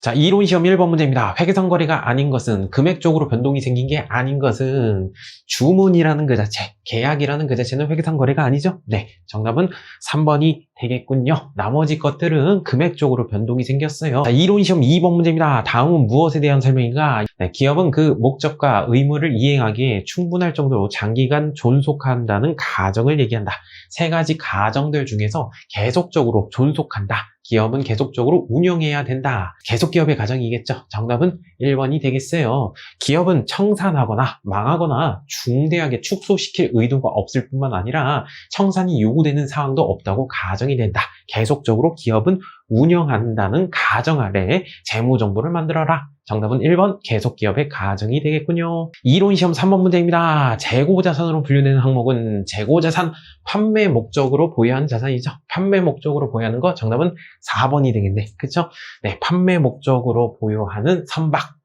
자, 이론 시험 1번 문제입니다. 회계성 거래가 아닌 것은 금액적으로 변동이 생긴 게 아닌 것은 주문이라는 그 자체, 계약이라는 그 자체는 회계성 거래가 아니죠? 네, 정답은 3번이 되겠군요. 나머지 것들은 금액적으로 변동이 생겼어요. 자, 이론 시험 2번 문제입니다. 다음은 무엇에 대한 설명인가? 네, 기업은 그 목적과 의무를 이행하기에 충분할 정도로 장기간 존속한다는 가정을 얘기한다. 세 가지 가정들 중에서 계속적으로 존속한다. 기업은 계속적으로 운영해야 된다. 계속 기업의 가정이겠죠. 정답은 1번이 되겠어요. 기업은 청산하거나 망하거나 중대하게 축소시킬 의도가 없을 뿐만 아니라 청산이 요구되는 상황도 없다고 가정 이 된다. 계속적으로 기업은 운영한다는 가정 아래에 재무 정보를 만들어라. 정답은 1번 계속 기업의 가정이 되겠군요. 이론 시험 3번 문제입니다. 재고 자산으로 분류되는 항목은 재고 자산 판매 목적으로 보유한 자산이죠. 판매 목적으로 보유하는 거 정답은 4번이 되겠네. 그쵸? 네, 판매 목적으로 보유하는 선박.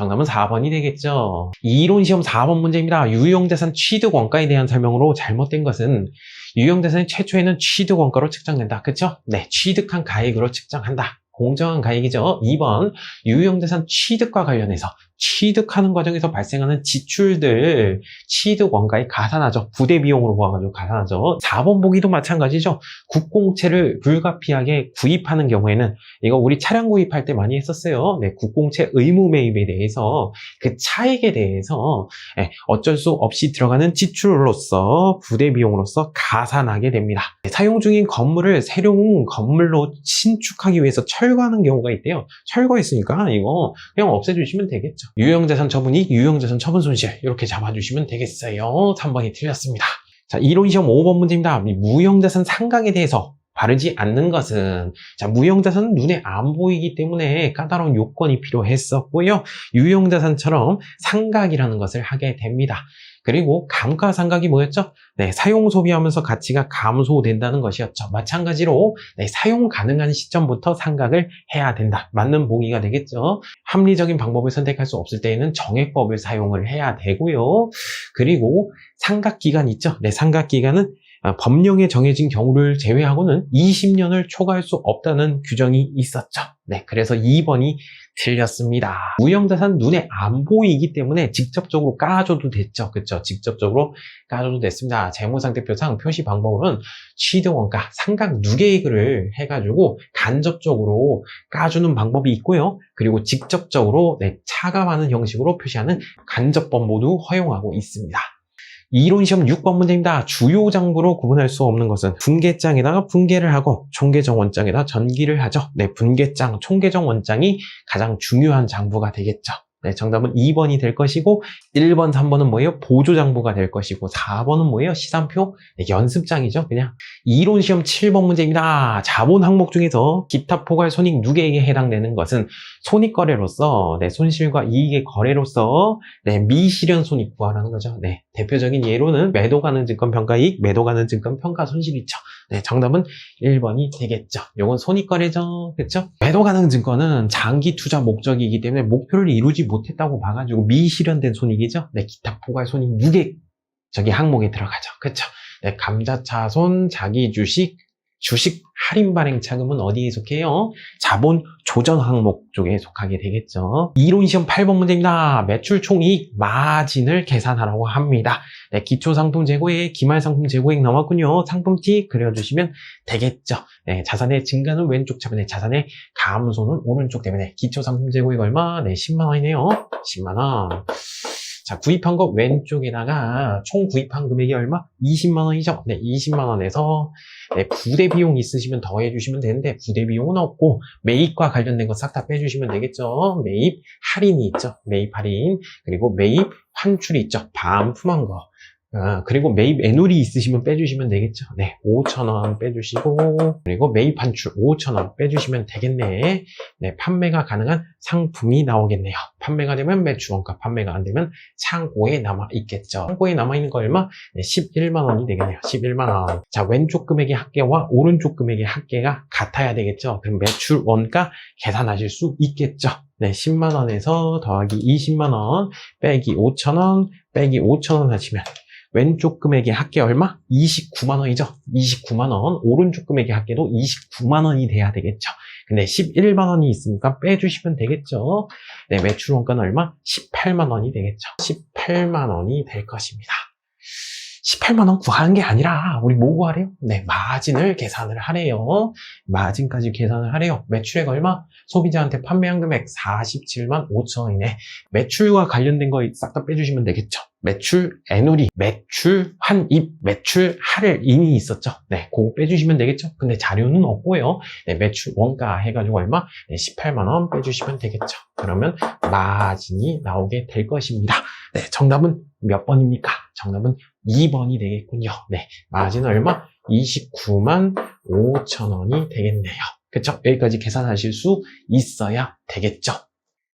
정답은 4번이 되겠죠. 이론 시험 4번 문제입니다. 유형자산 취득 원가에 대한 설명으로 잘못된 것은 유형자산이 최초에는 취득 원가로 측정된다. 그쵸? 네, 취득한 가액으로 측정한다. 공정한 가액이죠. 2번 유형자산 취득과 관련해서 취득하는 과정에서 발생하는 지출들 취득 원가에 가산하죠. 부대 비용으로 모아가지고 가산하죠. 4번 보기도 마찬가지죠. 국공채를 불가피하게 구입하는 경우에는 이거 우리 차량 구입할 때 많이 했었어요. 네, 국공채 의무 매입에 대해서 그 차익에 대해서 네, 어쩔 수 없이 들어가는 지출로서 부대 비용으로서 가산하게 됩니다. 네, 사용 중인 건물을 새로운 건물로 신축하기 위해서 철거하는 경우가 있대요. 철거했으니까 이거 그냥 없애주시면 되겠죠. 유형자산 처분이 유형자산 처분 손실 이렇게 잡아주시면 되겠어요. 3번이 틀렸습니다. 자, 이론 시험 5번 문제입니다. 이 무형자산 상각에 대해서 바르지 않는 것은 자 무형자산은 눈에 안 보이기 때문에 까다로운 요건이 필요했었고요. 유형자산처럼 상각이라는 것을 하게 됩니다. 그리고 감가상각이 뭐였죠? 네, 사용 소비하면서 가치가 감소된다는 것이었죠. 마찬가지로 네, 사용 가능한 시점부터 상각을 해야 된다. 맞는 보기가 되겠죠. 합리적인 방법을 선택할 수 없을 때에는 정액법을 사용을 해야 되고요. 그리고 상각 기간 있죠? 네, 상각 기간은 아, 법령에 정해진 경우를 제외하고는 20년을 초과할 수 없다는 규정이 있었죠. 네, 그래서 2번이 틀렸습니다. 무형자산 눈에 안 보이기 때문에 직접적으로 까줘도 됐죠. 그쵸? 직접적으로 까줘도 됐습니다. 재무상태표상 표시 방법은 취득원가, 상각 누계액을 해가지고 간접적으로 까주는 방법이 있고요. 그리고 직접적으로 네, 차감하는 형식으로 표시하는 간접법 모두 허용하고 있습니다. 이론 시험 6번 문제입니다. 주요 장부로 구분할 수 없는 것은 분계장에다가 분계를 하고 총계정 원장에다 전기를 하죠. 네, 분계장, 총계정 원장이 가장 중요한 장부가 되겠죠. 네, 정답은 2번이 될 것이고 1번, 3번은 뭐예요? 보조장부가 될 것이고 4번은 뭐예요? 시산표? 네, 연습장이죠. 그냥 이론 시험 7번 문제입니다. 자본 항목 중에서 기타 포괄 손익 누계액에 해당되는 것은 손익 거래로서 네, 손실과 이익의 거래로서 네, 미실현 손익 구하라는 거죠. 네, 대표적인 예로는 매도 가능 증권 평가 이익, 매도 가능 증권 평가 손실 있죠. 네, 정답은 1번이 되겠죠. 요건 손익거래죠. 그렇죠? 매도 가능 증권은 장기 투자 목적이기 때문에 목표를 이루지 못했다고 봐가지고 미실현된 손익이죠. 네, 기타 포괄 손익 무게 저기 항목에 들어가죠. 그렇죠? 네, 감자차손, 자기 주식, 주식 할인 발행 차금은 어디에 속해요? 자본 조정 항목 쪽에 속하게 되겠죠. 이론 시험 8번 문제입니다. 매출 총이익 마진을 계산하라고 합니다. 네, 기초 상품 재고액, 기말 상품 재고액 나왔군요. 상품 T 그려주시면 되겠죠. 네, 자산의 증가는 왼쪽 차분에 자산의 감소는 오른쪽 때문에 기초 상품 재고액 얼마? 네, 10만 원이네요. 10만 원. 자, 구입한 거 왼쪽에다가 총 구입한 금액이 얼마? 20만 원이죠. 네, 20만 원에서 네, 부대 비용 있으시면 더해 주시면 되는데 부대 비용은 없고 매입과 관련된 거 싹 다 빼주시면 되겠죠. 매입 할인이 있죠. 매입 할인 그리고 매입 환출이 있죠. 반품한 거. 아, 그리고 매입 애놀이 있으시면 빼주시면 되겠죠. 네, 5,000원 빼주시고, 그리고 매입 환출 5,000원 빼주시면 되겠네. 네, 판매가 가능한 상품이 나오겠네요. 판매가 되면 매출원가, 판매가 안 되면 창고에 남아 있겠죠. 창고에 남아 있는 거 얼마? 네, 11만 원이 되겠네요. 11만 원. 자, 왼쪽 금액의 합계와 오른쪽 금액의 합계가 같아야 되겠죠. 그럼 매출 원가 계산하실 수 있겠죠. 네, 10만 원에서 더하기 20만 원 빼기 5천 원 빼기 5천 원 하시면 왼쪽 금액의 합계 얼마? 29만 원이죠. 29만 원. 오른쪽 금액의 합계도 29만 원이 돼야 되겠죠. 근데 11만 원이 있으니까 빼주시면 되겠죠. 네, 매출 원가는 얼마? 18만 원이 되겠죠. 18만 원이 될 것입니다. 18만 원 구하는 게 아니라 우리 뭐 구하래요? 네, 마진을 계산을 하래요. 마진까지 계산을 하래요. 매출액 얼마? 소비자한테 판매한 금액 47만 5천 원이네. 매출과 관련된 거 싹 다 빼주시면 되겠죠. 매출 애누리, 매출 환입, 매출 할인이 있었죠. 네, 그거 빼주시면 되겠죠. 근데 자료는 없고요. 네, 매출 원가 해가지고 얼마? 네, 18만 원 빼주시면 되겠죠. 그러면 마진이 나오게 될 것입니다. 네, 정답은 몇 번입니까? 정답은 2번이 되겠군요. 네, 마진 얼마? 29만 5천 원이 되겠네요. 그쵸? 여기까지 계산하실 수 있어야 되겠죠.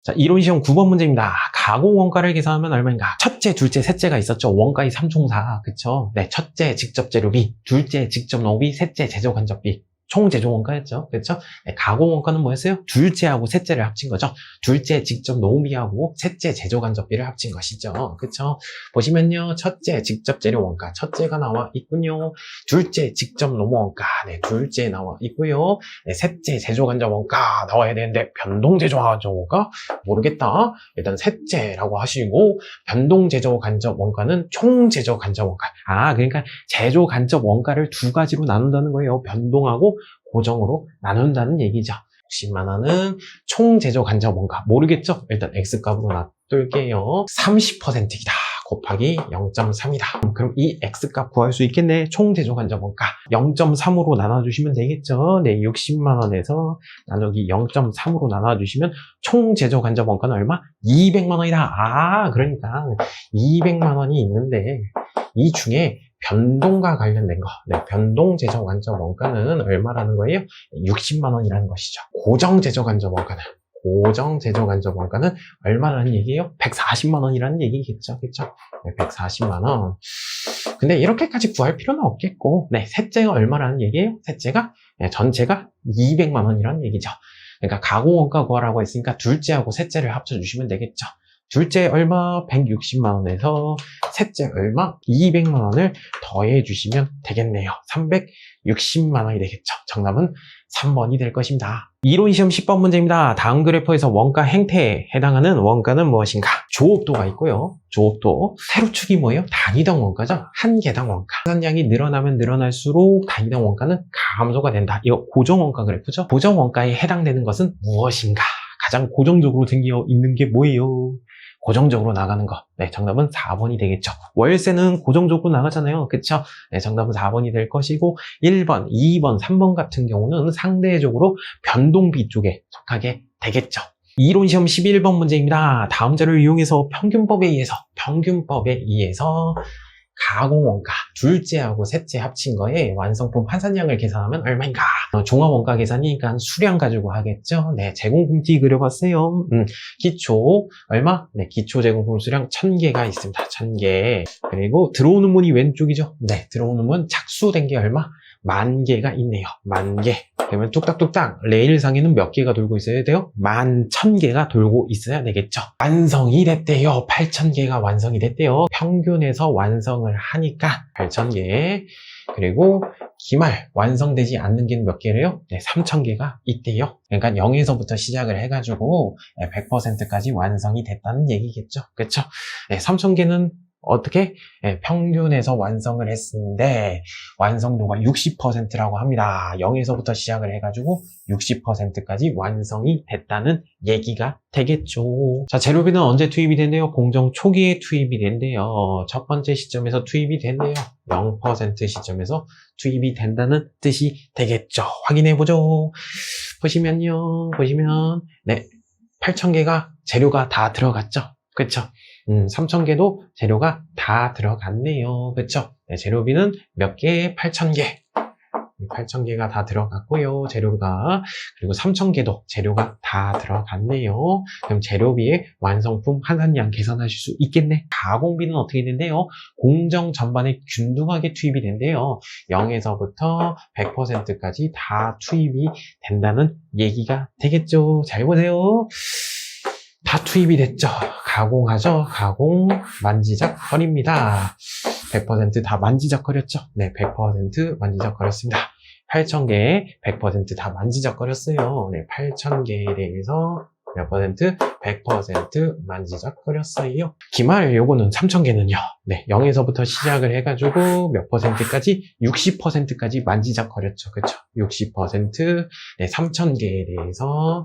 자, 이론 시험 9번 문제입니다. 가공 원가를 계산하면 얼마인가? 첫째, 둘째, 셋째가 있었죠. 원가의 삼총사. 그쵸? 네, 첫째 직접 재료비, 둘째 직접 농비, 셋째 제조 간접비. 총 제조 원가였죠. 그렇죠? 네, 가공 원가는 뭐였어요? 둘째하고 셋째를 합친 거죠. 둘째 직접 농비하고 셋째 제조 간접비를 합친 것이죠. 그렇죠? 보시면요. 첫째 직접 재료 원가 첫째가 나와 있군요. 둘째 직접 노무 원가 네, 둘째 나와 있고요. 네, 셋째 제조 간접 원가 나와야 되는데 변동 제조 간접 원가 모르겠다. 일단 셋째라고 하시고 변동 제조 간접 원가는 총 제조 간접 원가. 아, 그러니까 제조 간접 원가를 두 가지로 나눈다는 거예요. 변동하고 고정으로 나눈다는 얘기죠. 10만 원은 총 제조 간접 원가 모르겠죠? 일단 X값으로 놔둘게요. 30%이다. 곱하기 0.3이다. 그럼 이 X값 구할 수 있겠네. 총 제조 간접 원가 0.3으로 나눠주시면 되겠죠. 네, 60만 원에서 나누기 0.3으로 나눠주시면 총 제조 간접 원가는 얼마? 200만 원이다. 아, 그러니까 200만 원이 있는데 이 중에 변동과 관련된 거, 네, 변동 제조 간접 원가는 얼마라는 거예요? 60만 원이라는 것이죠. 고정 제조 간접 원가는 고정 제조 간접 원가는 얼마라는 얘기예요? 140만 원이라는 얘기겠죠, 그렇죠? 네, 140만 원. 근데 이렇게까지 구할 필요는 없겠고, 네, 셋째가 얼마라는 얘기예요? 셋째가 네, 전체가 200만 원이라는 얘기죠. 그러니까 가공 원가 구하라고 했으니까 둘째하고 셋째를 합쳐주시면 되겠죠. 둘째 얼마 160만 원에서 셋째 얼마 200만 원을 더해 주시면 되겠네요. 360만 원이 되겠죠. 정답은 3번이 될 것입니다. 이론 시험 10번 문제입니다. 다음 그래프에서 원가 행태에 해당하는 원가는 무엇인가? 조업도가 있고요. 조업도 세로축이 뭐예요? 단위당 원가죠. 한 개당 원가. 생산량이 늘어나면 늘어날수록 단위당 원가는 감소가 된다. 이거 고정 원가 그래프죠. 고정 원가에 해당되는 것은 무엇인가? 가장 고정적으로 생겨 있는 게 뭐예요? 고정적으로 나가는 거. 네, 정답은 4번이 되겠죠. 월세는 고정적으로 나가잖아요. 그쵸? 네, 정답은 4번이 될 것이고, 1번, 2번, 3번 같은 경우는 상대적으로 변동비 쪽에 속하게 되겠죠. 이론 시험 11번 문제입니다. 다음 자료를 이용해서 평균법에 의해서, 평균법에 의해서 가공 원가 둘째하고 셋째 합친 거에 완성품 환산량을 계산하면 얼마인가? 어, 종합 원가 계산이니까 수량 가지고 하겠죠. 네, 제공품 T 그려봤어요. 음, 기초 얼마? 네, 기초 제공품 수량 1000개가 있습니다. 1000개. 그리고 들어오는 문이 왼쪽이죠. 네, 들어오는 문 착수된 게 얼마? 만 개가 있네요. 만 개. 그러면 뚝딱뚝딱 레일상에는 몇 개가 돌고 있어야 돼요? 만 천 개가 돌고 있어야 되겠죠. 완성이 됐대요. 8천 개가 완성이 됐대요. 평균에서 완성을 하니까 8천 개. 그리고 기말 완성되지 않는 게는 몇 개래요? 네, 3천 개가 있대요. 그러니까 0에서부터 시작을 해가지고 100%까지 완성이 됐다는 얘기겠죠. 그렇죠? 네, 3천 개는 어떻게 예, 평균에서 완성을 했는데 완성도가 60%라고 합니다. 0에서부터 시작을 해가지고 60%까지 완성이 됐다는 얘기가 되겠죠. 자 재료비는 언제 투입이 된대요? 공정 초기에 투입이 된대요. 첫 번째 시점에서 투입이 된대요. 0% 시점에서 투입이 된다는 뜻이 되겠죠. 확인해 보죠. 보시면요, 보시면 네 8,000개가 재료가 다 들어갔죠. 그렇죠? 음, 3,000개도 재료가 다 들어갔네요. 그쵸? 네, 재료비는 몇 개? 8,000개. 8,000개가 다 들어갔고요. 재료가. 그리고 3,000개도 재료가 다 들어갔네요. 그럼 재료비의 완성품 환산량 계산하실 수 있겠네. 가공비는 어떻게 된대요? 공정 전반에 균등하게 투입이 된대요. 0에서부터 100%까지 다 투입이 된다는 얘기가 되겠죠. 잘 보세요. 다 투입이 됐죠. 가공하죠. 가공, 만지작, 버립니다. 100%다 만지작거렸죠? 네, 100% 만지작거렸습니다. 8,000개 100%다 만지작거렸어요. 네, 8,000개에 대해서 몇 퍼센트? 100% 만지작거렸어요. 기말 요거는 3,000개는요. 네, 0에서부터 시작을 해가지고 몇 퍼센트까지? 60%까지 만지작거렸죠. 그쵸? 60%, 네, 3,000개에 대해서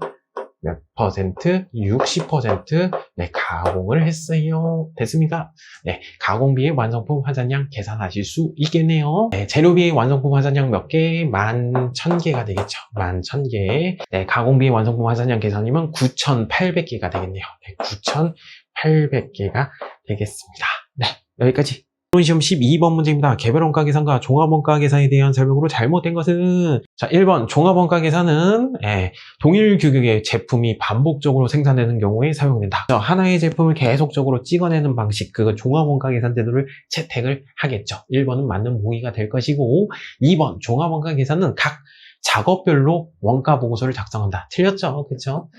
몇 퍼센트? 60% 네, 가공을 했어요. 됐습니까? 네, 가공비의 완성품 화산량 계산하실 수 있겠네요. 네, 재료비의 완성품 화산량 몇 개? 만 천개가 되겠죠. 만 천개. 네, 가공비의 완성품 화산량 계산이면 9,800개가 되겠네요. 네, 9,800개가 되겠습니다. 네, 여기까지. 시험 12번 문제입니다. 개별 원가 계산과 종합 원가 계산에 대한 설명으로 잘못된 것은 자 1번 종합 원가 계산은 예, 동일 규격의 제품이 반복적으로 생산되는 경우에 사용된다. 하나의 제품을 계속적으로 찍어내는 방식 그거 종합 원가 계산 제도를 채택을 하겠죠. 1번은 맞는 보기가 될 것이고 2번 종합 원가 계산은 각 작업별로 원가 보고서를 작성한다. 틀렸죠? 그렇죠?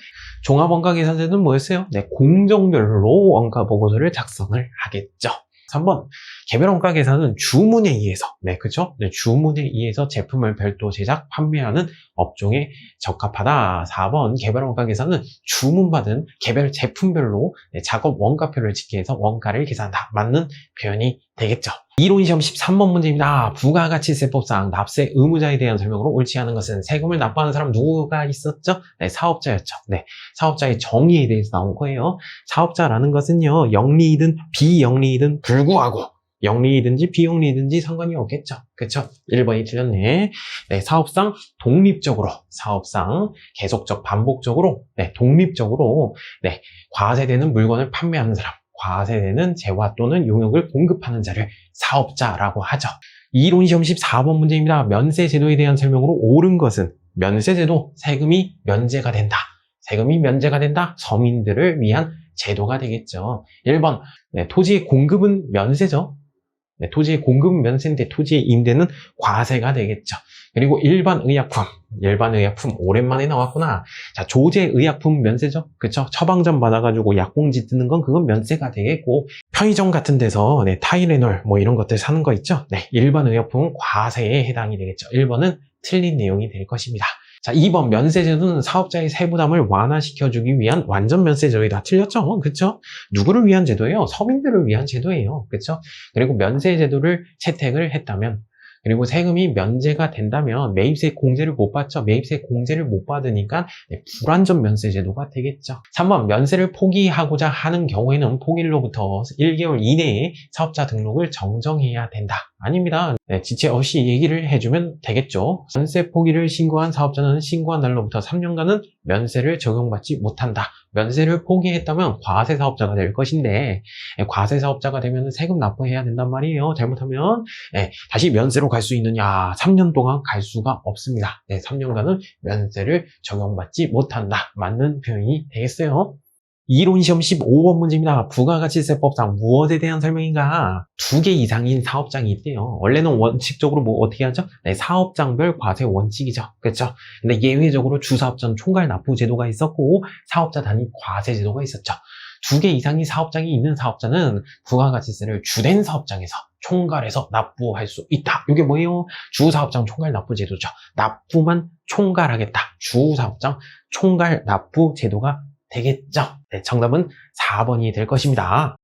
종합 원가 계산제는 뭐였어요? 네, 공정별로 원가 보고서를 작성을 하겠죠. 3번 개별 원가 계산은 주문에 의해서 네 그죠 네, 주문에 의해서 제품을 별도 제작 판매하는 업종에 적합하다. 4번 개별 원가 계산은 주문받은 개별 제품별로 네, 작업 원가표를 집계해서 원가를 계산한다. 맞는 표현이 되겠죠. 이론 시험 13번 문제입니다. 부가가치세법상 납세 의무자에 대한 설명으로 옳지 않은 것은 세금을 납부하는 사람 누구가 있었죠? 네 사업자였죠. 네 사업자의 정의에 대해서 나온 거예요. 사업자라는 것은요 영리이든 비영리이든 불구하고 영리이든지 비영리이든지 상관이 없겠죠. 그쵸? 1번이 틀렸네. 네, 사업상 독립적으로, 사업상 계속적, 반복적으로, 네, 독립적으로, 네, 과세되는 물건을 판매하는 사람, 과세되는 재화 또는 용역을 공급하는 자를 사업자라고 하죠. 이론 시험 14번 문제입니다. 면세 제도에 대한 설명으로 옳은 것은 면세 제도, 세금이 면제가 된다. 세금이 면제가 된다. 서민들을 위한 제도가 되겠죠. 1번, 네, 토지의 공급은 면세죠. 네, 토지의 공급은 면세인데 토지의 임대는 과세가 되겠죠. 그리고 일반 의약품, 일반 의약품 오랜만에 나왔구나. 자, 조제 의약품 면세죠. 그쵸? 처방전 받아가지고 약봉지 뜨는 건 그건 면세가 되겠고 편의점 같은 데서 네, 타이레놀 뭐 이런 것들 사는 거 있죠. 네, 일반 의약품은 과세에 해당이 되겠죠. 1번은 틀린 내용이 될 것입니다. 자, 2번 면세제도는 사업자의 세부담을 완화시켜주기 위한 완전 면세제도이다. 틀렸죠? 그쵸? 누구를 위한 제도예요? 서민들을 위한 제도예요. 그쵸? 그리고 면세제도를 채택을 했다면 그리고 세금이 면제가 된다면 매입세 공제를 못 받죠. 매입세 공제를 못 받으니까 네, 불완전 면세 제도가 되겠죠. 3번 면세를 포기하고자 하는 경우에는 포기일로부터 1개월 이내에 사업자 등록을 정정해야 된다. 아닙니다. 네, 지체 없이 얘기를 해주면 되겠죠. 면세 포기를 신고한 사업자는 신고한 날로부터 3년간은 면세를 적용받지 못한다. 면세를 포기했다면 과세 사업자가 될 것인데 예, 과세 사업자가 되면 세금 납부해야 된단 말이에요. 잘못하면 예, 다시 면세로 갈 수 있느냐? 3년 동안 갈 수가 없습니다. 네, 3년간은 면세를 적용받지 못한다. 맞는 표현이 되겠어요. 이론 시험 15번 문제입니다. 부가가치세법상 무엇에 대한 설명인가? 두 개 이상인 사업장이 있대요. 원래는 원칙적으로 뭐 어떻게 하죠? 네, 사업장별 과세 원칙이죠. 그렇죠? 근데 예외적으로 주사업장 총괄 납부 제도가 있었고 사업자 단위 과세 제도가 있었죠. 두 개 이상의 사업장이 있는 사업자는 부가가치세를 주된 사업장에서 총괄해서 납부할 수 있다. 이게 뭐예요? 주사업장 총괄 납부 제도죠. 납부만 총괄하겠다. 주사업장 총괄 납부 제도가 되겠죠. 네, 정답은 4번이 될 것입니다.